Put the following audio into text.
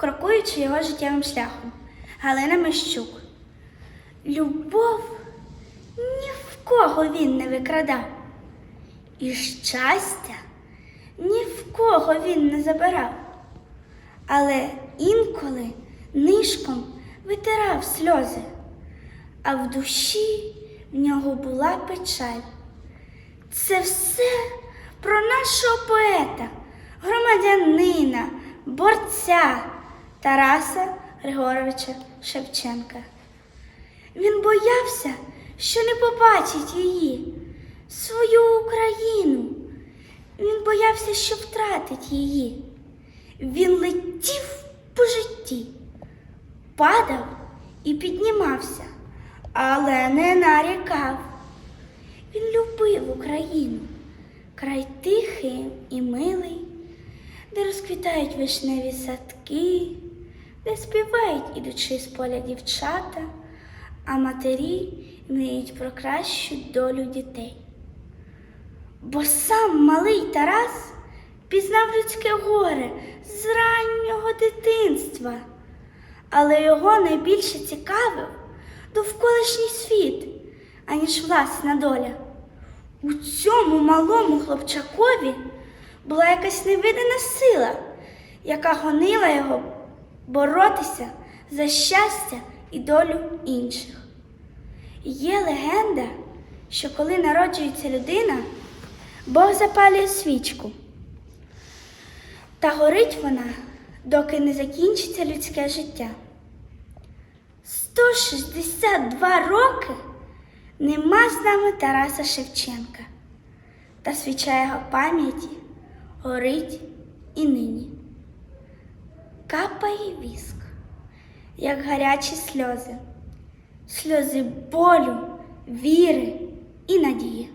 крокуючи його життєвим шляхом. Галина Мещук. Любов ні в кого він не викрадав, і щастя ні в кого він не забирав, але інколи нишком витирав сльози, а в душі в нього була печаль. Це все про нашого поета, громадянина, борця Тараса Григоровича Шевченка. Він боявся, що не побачить її, свою Україну. Він боявся, що втратить її. Він летів по житті, падав і піднімався, але не нарікав. Він любив Україну, край тихий і милий, де розквітають вишневі садки, де співають ідучи з поля дівчата, а матері мріють про кращу долю дітей. Бо сам малий Тарас пізнав людське горе з раннього дитинства, але його найбільше цікавив довколишній світ, аніж власна доля. У цьому малому хлопчакові була якась невидана сила, яка гонила його боротися за щастя і долю інших. Є легенда, що коли народжується людина, Бог запалює свічку. Та горить вона, доки не закінчиться людське життя. 162 роки нема з нами Тараса Шевченка, та свіча його пам'яті горить і нині. Капає віск, як гарячі сльози, сльози болю, віри і надії.